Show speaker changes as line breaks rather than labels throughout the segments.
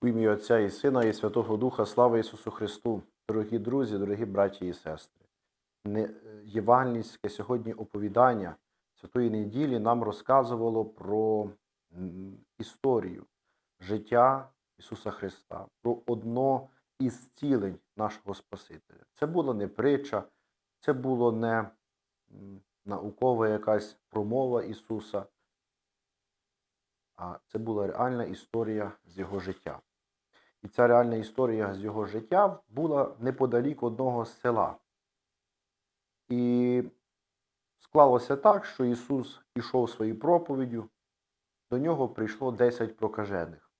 У ім'я Отця і Сина, і Святого Духа, слава Ісусу Христу, дорогі друзі, дорогі браті і сестри. Євангельське сьогодні оповідання Святої неділі нам розказувало про історію життя Ісуса Христа, про одно із цілень нашого Спасителя. Це була не притча, це було не наукова якась промова Ісуса, а це була реальна історія з його життя. І ця реальна історія з його життя була неподалік одного з села. І склалося так, що Ісус ішов своєю проповіддю, до нього прийшло 10 прокажених.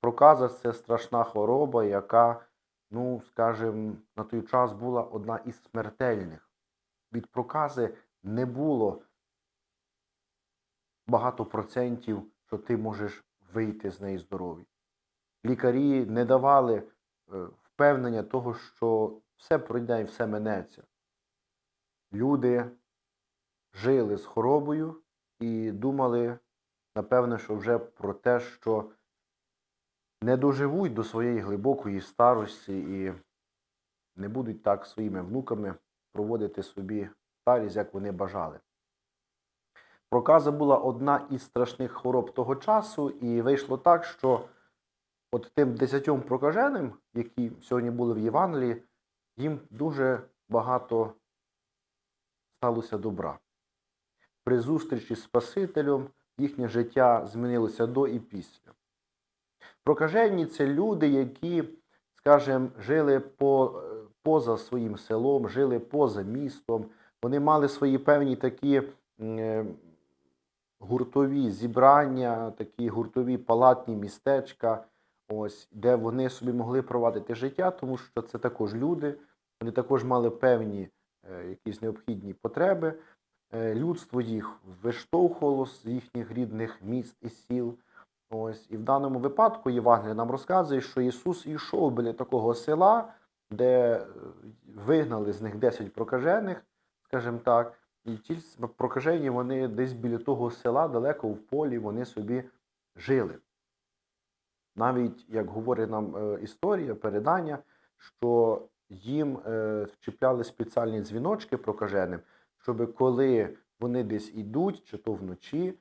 Проказа це страшна хвороба, яка, ну, скажімо, на той час була одна із смертельних. Від прокази не було багато процентів, що ти можеш вийти з неї здоровий. Лікарі не давали е, впевнення того, що все пройде і все минеться. Люди жили з хворобою і думали, напевне, що вже про те, що не доживуть до своєї глибокої старості і не будуть так своїми внуками проводити собі старість, як вони бажали. Проказа була одна із страшних хвороб того часу, і вийшло так, що от тим десятьом прокаженим, які сьогодні були в Євангелії, їм дуже багато сталося добра. При зустрічі з Спасителем їхнє життя змінилося до і після. Прокажені це люди, які, скажімо, жили по, поза своїм селом, жили поза містом. Вони мали свої певні такі е, гуртові зібрання, такі гуртові палатні містечка, ось, де вони собі могли провадити життя, тому що це також люди, вони також мали певні е, якісь необхідні потреби. Е, людство їх виштовхувало з їхніх рідних міст і сіл. Ось, і в даному випадку Євангелія нам розказує, що Ісус йшов біля такого села, де е, вигнали з них 10 прокажених, скажімо так, і ті прокажені вони десь біля того села, далеко в полі, вони собі жили. Навіть, як говорить нам е, історія, передання, що їм е, вчіпляли спеціальні дзвіночки прокаженим, щоб коли вони десь ідуть, чи то вночі,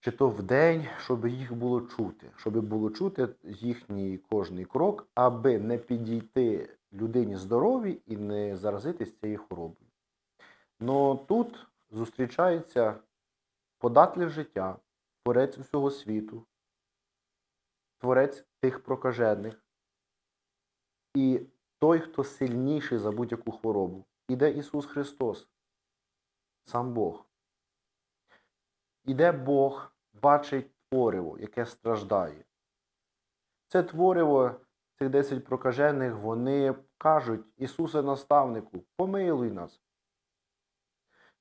чи то вдень, щоб їх було чути, щоб було чути їхній кожний крок, аби не підійти людині здоровій і не заразитись цією хворобою. Но тут зустрічається податлив життя, творець усього світу, творець тих прокажених, і той, хто сильніший за будь-яку хворобу. Іде Ісус Христос, сам Бог. Іде Бог, бачить твориво, яке страждає. Це твориво, цих 10 прокажених, вони кажуть, Ісусе наставнику, помилуй нас.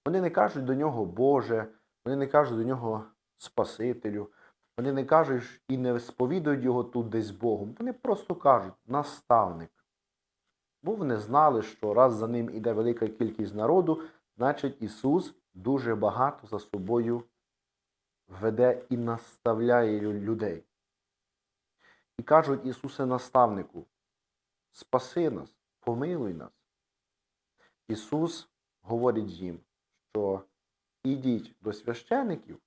Вони не кажуть до нього Боже, вони не кажуть до нього Спасителю, вони не кажуть і не сповідують його тут десь Богом. Вони просто кажуть наставник. Бо вони знали, що раз за ним іде велика кількість народу, значить Ісус дуже багато за собою веде і наставляє людей. І кажуть Ісусе наставнику, спаси нас, помилуй нас. Ісус говорить їм, що ідіть до священиків,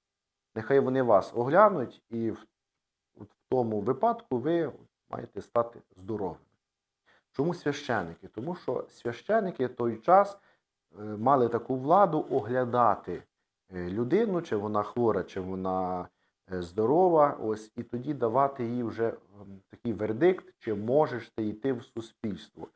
нехай вони вас оглянуть, і в, в тому випадку ви маєте стати здоровими. Чому священики? Тому що священики той час е, мали таку владу оглядати е, людину, чи вона хвора, чи вона е, здорова, ось, і тоді давати їй вже ем, такий вердикт, чи можеш ти йти в суспільство.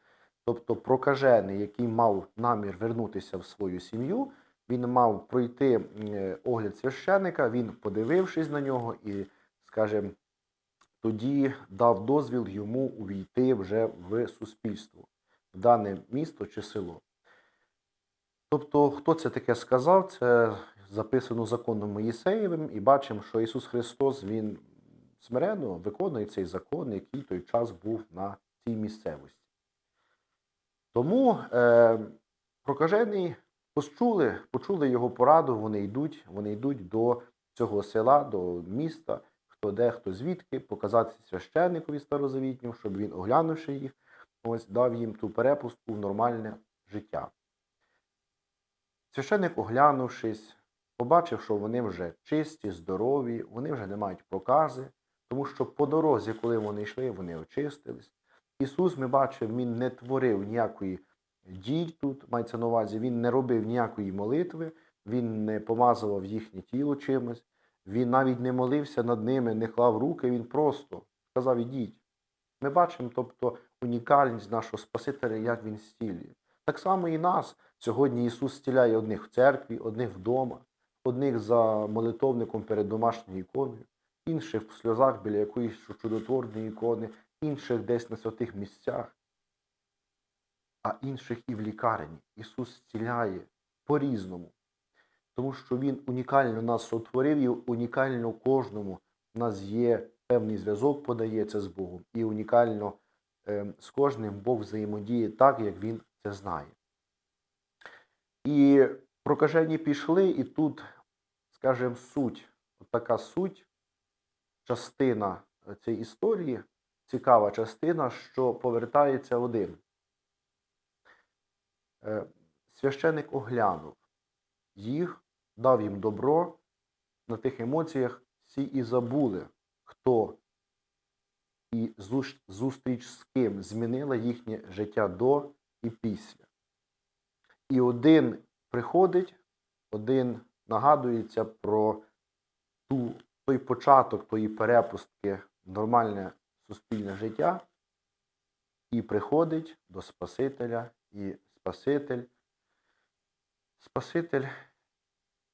Тобто прокажений, який мав намір вернутися в свою сім'ю, він мав пройти е, огляд священика, він, подивившись на нього, і, скажімо, тоді дав дозвіл йому увійти вже в суспільство, в дане місто чи село. Тобто, хто це таке сказав, це записано законом Моїсеєвим, і бачимо, що Ісус Христос Він смиренно виконує цей закон, який той час був на цій місцевості. Тому е, прокажений почули, почули його пораду, вони йдуть, вони йдуть до цього села, до міста. хто де, хто звідки, показати священникові старозавітньому, щоб він, оглянувши їх, ось дав їм ту перепустку в нормальне життя. Священник, оглянувшись, побачив, що вони вже чисті, здорові, вони вже не мають прокази, тому що по дорозі, коли вони йшли, вони очистились. Ісус, ми бачимо, Він не творив ніякої дій тут, мається на увазі, Він не робив ніякої молитви, Він не помазував їхнє тіло чимось, Він навіть не молився над ними, не клав руки, Він просто сказав ідіть. Ми бачимо, тобто, унікальність нашого Спасителя, як Він стілює. Так само і нас. Сьогодні Ісус стіляє одних в церкві, одних вдома, одних за молитовником перед домашньою іконою, інших в сльозах біля якоїсь чудотворної ікони, інших десь на святих місцях, а інших і в лікарні. Ісус зціляє по-різному, тому що Він унікально нас сотворив і унікально кожному у нас є певний зв'язок, подається з Богом, і унікально е, з кожним Бог взаємодіє так, як Він це знає. І прокажені пішли, і тут, скажімо, суть, от така суть, частина цієї історії, цікава частина, що повертається один. Е, Священик оглянув їх, дав їм добро, на тих емоціях всі і забули, хто і зустріч з ким змінила їхнє життя до і після. І один приходить, один нагадується про ту, той початок тої перепустки нормальне суспільне життя, і приходить до Спасителя, і Спаситель. Спаситель,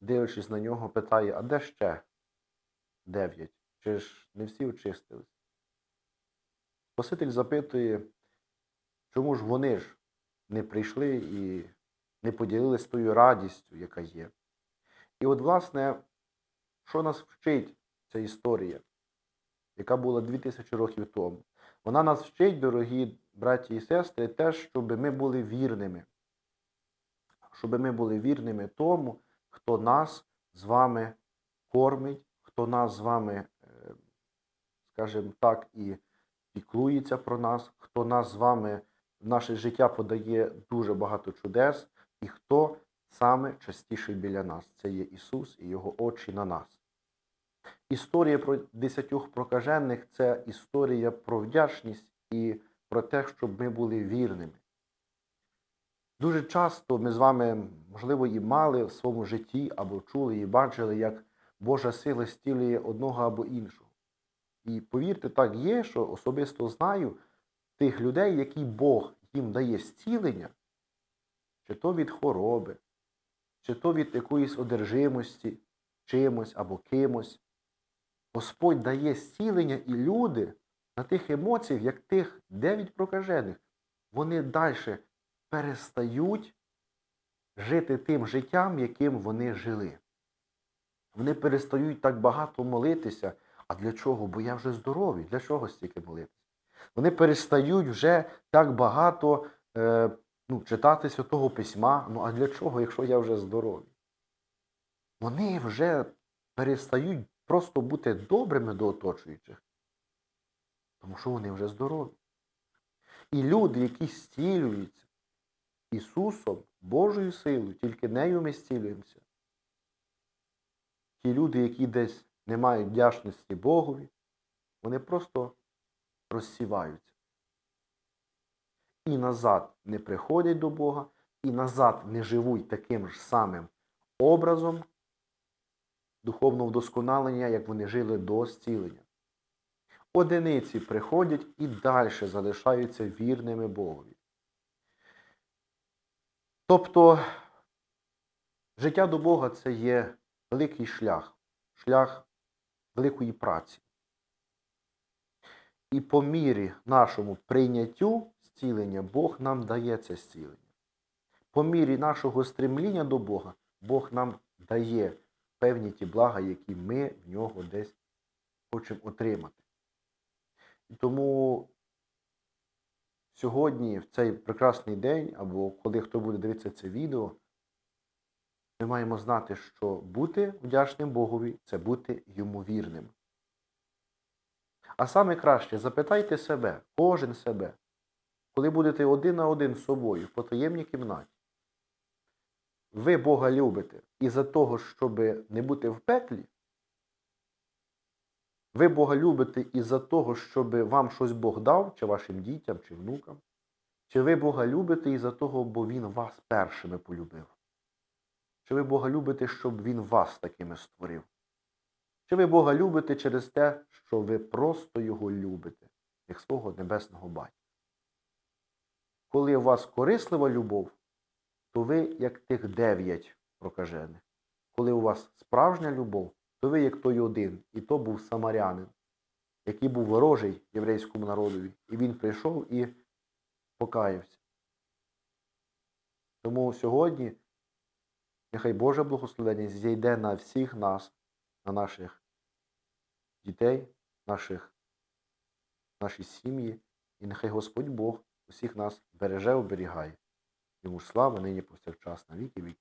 дивлячись на нього, питає, а де ще дев'ять? Чи ж не всі очистились? Спаситель запитує, чому ж вони ж не прийшли і не поділилися тою радістю, яка є. І от, власне, що нас вчить ця історія, яка була 2000 років тому? Вона нас вчить, дорогі браті і сестри, те, щоб ми були вірними. Щоб ми були вірними тому, хто нас з вами кормить, хто нас з вами, е, скажімо так, і піклується про нас, хто нас з вами в наше життя подає дуже багато чудес, і хто саме частіше біля нас. Це є Ісус і Його очі на нас. Історія про десятьох прокажених це історія про вдячність і про те, щоб ми були вірними. Дуже часто ми з вами, можливо, і мали в своєму житті або чули і бачили, як Божа сила стілює одного або іншого. І повірте, так є, що особисто знаю тих людей, які Бог їм дає зцілення, чи то від хвороби, чи то від якоїсь одержимості, чимось або кимось. Господь дає зцілення, і люди на тих емоціях, як тих дев'ять прокажених, вони далі перестають жити тим життям, яким вони жили. Вони перестають так багато молитися. А для чого? Бо я вже здоровий. Для чого стільки молитися? Вони перестають вже так багато е, ну, читати святого письма. Ну а для чого, якщо я вже здоровий? Вони вже перестають просто бути добрими до оточуючих, тому що вони вже здорові. І люди, які зцілюються Ісусом, Божою силою, тільки нею ми зцілюємося. Ті люди, які десь не мають вдячності Богові, вони просто розсіваються. І назад не приходять до Бога, і назад не живуть таким ж самим образом духовного вдосконалення, як вони жили до зцілення. Одиниці приходять і далі залишаються вірними Богові. Тобто життя до Бога це є великий шлях, шлях великої праці. І по мірі нашому прийняттю зцілення Бог нам дає це зцілення. По мірі нашого стремління до Бога Бог нам дає певні ті блага, які ми в нього десь хочемо отримати. І тому сьогодні, в цей прекрасний день, або коли хто буде дивитися це відео, ми маємо знати, що бути вдячним Богові це бути йому вірним. А саме краще запитайте себе, кожен себе, коли будете один на один з собою в потаємній кімнаті. Ви Бога любите і за того, щоб не бути в пеклі, ви Бога любите із-за того, щоб вам щось Бог дав, чи вашим дітям, чи внукам. Чи ви Бога любите із-за того, бо Він вас першими полюбив? Чи ви Бога любите, щоб Він вас такими створив? Чи ви Бога любите через те, що ви просто Його любите, як свого небесного батька? Коли у вас корислива любов, то ви як тих дев'ять прокажених. Коли у вас справжня любов, то ви як той один, і то був самарянин, який був ворожий єврейському народові, і він прийшов і покаявся. Тому сьогодні нехай Боже благословення зійде на всіх нас, на наших дітей, наших, наші сім'ї, і нехай Господь Бог усіх нас береже, оберігає. Йому слава нині повсякчас на віки віків.